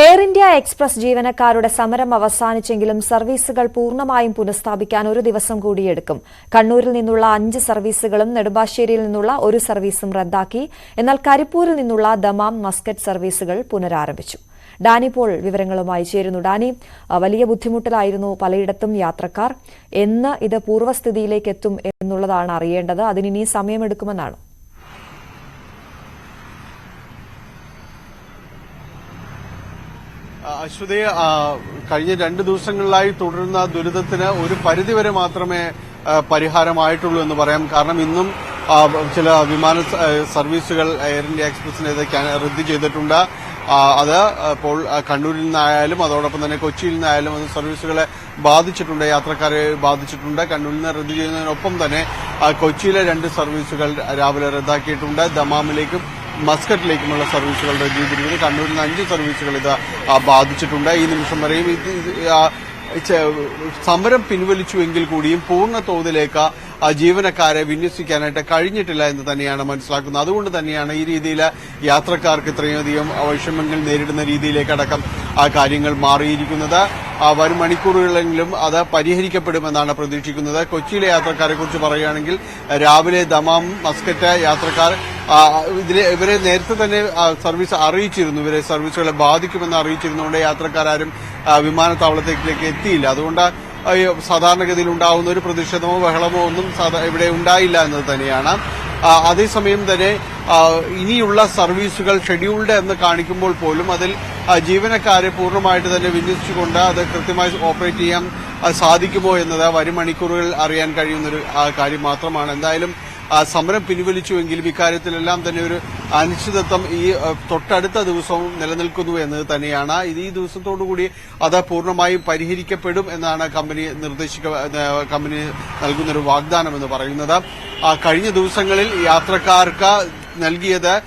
Air India express ജീവനക്കാരുടെ സമരം അവസാനിച്ചെങ്കിലും സർവീസുകൾ പൂർണമായും പുനഃസ്ഥാപിക്കാൻ ഒരു ദിവസം കൂടിയെടുക്കും. കണ്ണൂരിൽ നിന്നുള്ള അഞ്ച് സർവീസുകളും നെടുമ്പാശ്ശേരിയിൽ നിന്നുള്ള ഒരു സർവീസും റദ്ദാക്കി. എന്നാൽ കരിപ്പൂരിൽ നിന്നുള്ള ദമാം മസ്കറ്റ് സർവീസുകൾ പുനരാരംഭിച്ചു. ഡാനി പോൾ വിവരങ്ങളുമായി ചേരുന്നു. ഡാനി വലിയ ബുദ്ധിമുട്ടിലായിരുന്നു പലയിടത്തും യാത്രക്കാർ. എന്ന് ഇത് പൂർവസ്ഥിതിയിലേക്ക് എത്തും എന്നുള്ളതാണ് അറിയേണ്ടത്. അതിനി സമയമെടുക്കുമെന്നാണ്. അശ്വതി കഴിഞ്ഞ രണ്ട് ദിവസങ്ങളിലായി തുടരുന്ന ദുരിതത്തിന് ഒരു പരിധിവരെ മാത്രമേ പരിഹാരമായിട്ടുള്ളൂ എന്ന് പറയാം. കാരണം ഇന്നും ചില വിമാന സർവീസുകൾ എയർ ഇന്ത്യ എക്സ്പ്രസിന് റദ്ദ് ചെയ്തിട്ടുണ്ട്. അത് ഇപ്പോൾ കണ്ണൂരിൽ നിന്നായാലും അതോടൊപ്പം തന്നെ കൊച്ചിയിൽ നിന്നായാലും അത് സർവീസുകളെ ബാധിച്ചിട്ടുണ്ട് യാത്രക്കാരെ ബാധിച്ചിട്ടുണ്ട്. കണ്ണൂരിൽ നിന്ന് റദ്ദ് ചെയ്യുന്നതിനൊപ്പം തന്നെ കൊച്ചിയിലെ രണ്ട് സർവീസുകൾ രാവിലെ റദ്ദാക്കിയിട്ടുണ്ട്. ദമാമിലേക്കും മസ്കറ്റിലേക്കുമുള്ള സർവീസുകളുടെ രീതിയിൽ കണ്ണൂരിൽ നിന്ന് അഞ്ച് സർവീസുകൾ ഇത് ബാധിച്ചിട്ടുണ്ട്. ഈ നിമിഷം വരെയും ഇത് സമരം പിൻവലിച്ചുവെങ്കിൽ കൂടിയും പൂർണ തോതിലേക്ക് ജീവനക്കാരെ വിന്യസിക്കാനായിട്ട് കഴിഞ്ഞിട്ടില്ല എന്ന് തന്നെയാണ് മനസ്സിലാക്കുന്നത്. അതുകൊണ്ട് തന്നെയാണ് ഈ രീതിയിൽ യാത്രക്കാർക്ക് ഇത്രയധികം വൈഷമ്യങ്ങൾ നേരിടുന്ന രീതിയിലേക്കടക്കം ആ കാര്യങ്ങൾ മാറിയിരിക്കുന്നത്. വരും മണിക്കൂറുകളെങ്കിലും അത് പരിഹരിക്കപ്പെടുമെന്നാണ് പ്രതീക്ഷിക്കുന്നത്. കൊച്ചിയിലെ യാത്രക്കാരെ കുറിച്ച് പറയുകയാണെങ്കിൽ രാവിലെ ദമാം മസ്കറ്റ് യാത്രക്കാർ ആ, ഇതിലെ ഇവരെ നേരത്തെ തന്നെ സർവീസ് അറിയിച്ചിരുന്നു. ഇവരെ സർവീസുകളെ ബാധിക്കുമെന്ന് അറിയിച്ചിരുന്നുകൊണ്ട് യാത്രക്കാരും വിമാനത്താവളത്തിലേക്ക് എത്തിയില്ല. അതുകൊണ്ട് സാധാരണഗതിയിൽ ഉണ്ടാകുന്ന ഒരു പ്രതിഷേധമോ ബഹളമോ ഒന്നും ഇവിടെ ഉണ്ടായില്ല എന്നത് തന്നെയാണ്. അതേസമയം തന്നെ ഇനിയുള്ള സർവീസുകൾ ഷെഡ്യൂൾഡ് എന്ന് കാണിക്കുമ്പോൾ പോലും അതിൽ ജീവനക്കാരെ പൂർണമായിട്ട് തന്നെ വിന്യസിച്ചുകൊണ്ട് അത് കൃത്യമായി ഓപ്പറേറ്റ് ചെയ്യാൻ സാധിക്കുമോ എന്നത് വരും മണിക്കൂറുകൾ അറിയാൻ കഴിയുന്നൊരു കാര്യം മാത്രമാണ്. എന്തായാലും സമരം പിൻവലിച്ചുവെങ്കിലും ഇക്കാര്യത്തിലെല്ലാം തന്നെ ഒരു അനിശ്ചിതത്വം ഈ തൊട്ടടുത്ത ദിവസവും നിലനിൽക്കുന്നു എന്നത് തന്നെയാണ്. ഇത് ഈ ദിവസത്തോടുകൂടി അത് പൂർണമായും പരിഹരിക്കപ്പെടും എന്നാണ് കമ്പനി നിർദ്ദേശിക്ക കമ്പനി നൽകുന്നൊരു വാഗ്ദാനം എന്ന് പറയുന്നത് കഴിഞ്ഞ ദിവസങ്ങളിൽ യാത്രക്കാർക്ക് നൽകിയത്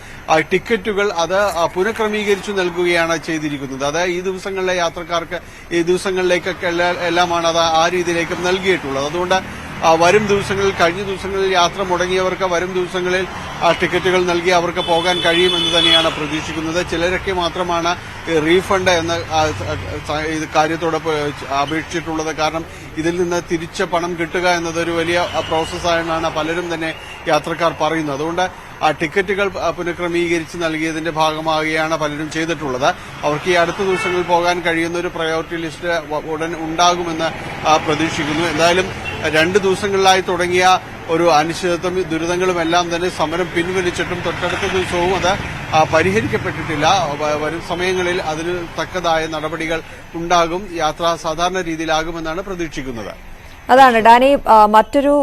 ടിക്കറ്റുകൾ അത് പുനഃക്രമീകരിച്ചു നൽകുകയാണ് ചെയ്തിരിക്കുന്നത്. അത് ഈ ദിവസങ്ങളിലെ യാത്രക്കാർക്ക് ഈ ദിവസങ്ങളിലേക്കൊക്കെ എല്ലാ- എല്ലാമാണ് അത് ആ രീതിയിലേക്ക് നൽകിയിട്ടുള്ളത്. അതുകൊണ്ട് വരും ദിവസങ്ങളിൽ കഴിഞ്ഞ ദിവസങ്ങളിൽ യാത്ര മുടങ്ങിയവർക്ക് വരും ദിവസങ്ങളിൽ ടിക്കറ്റുകൾ നൽകി അവർക്ക് പോകാൻ കഴിയുമെന്ന് തന്നെയാണ് പ്രതീക്ഷിക്കുന്നത്. ചിലരൊക്കെ മാത്രമാണ് റീഫണ്ട് എന്ന ഇത് കാര്യത്തോടൊപ്പം അപേക്ഷിച്ചിട്ടുള്ളത്. കാരണം ഇതിൽ നിന്ന് തിരിച്ച പണം കിട്ടുക എന്നതൊരു വലിയ പ്രോസസ്സായെന്നാണ് പലരും തന്നെ യാത്രക്കാർ പറയുന്നത്. അതുകൊണ്ട് ആ ടിക്കറ്റുകൾ പുനഃക്രമീകരിച്ച് നൽകിയതിന്റെ ഭാഗമാവുകയാണ് പലരും ചെയ്തിട്ടുള്ളത്. അവർക്ക് ഈ അടുത്ത ദിവസങ്ങളിൽ പോകാൻ കഴിയുന്ന ഒരു പ്രയോറിറ്റി ലിസ്റ്റ് ഉടൻ ഉണ്ടാകുമെന്ന് പ്രതീക്ഷിക്കുന്നു. എന്തായാലും രണ്ട് ദിവസങ്ങളിലായി തുടങ്ങിയ ഒരു അനിശ്ചിതത്വം ദുരിതങ്ങളും എല്ലാം തന്നെ സമരം പിൻവലിച്ചിട്ടും തൊട്ടടുത്ത ദിവസവും അത് പരിഹരിക്കപ്പെട്ടിട്ടില്ല. വരും സമയങ്ങളിൽ അതിന് തക്കതായ നടപടികൾ ഉണ്ടാകും യാത്ര സാധാരണ രീതിയിലാകുമെന്നാണ് പ്രതീക്ഷിക്കുന്നത്. അതാണ്. ഡാനി മറ്റൊരു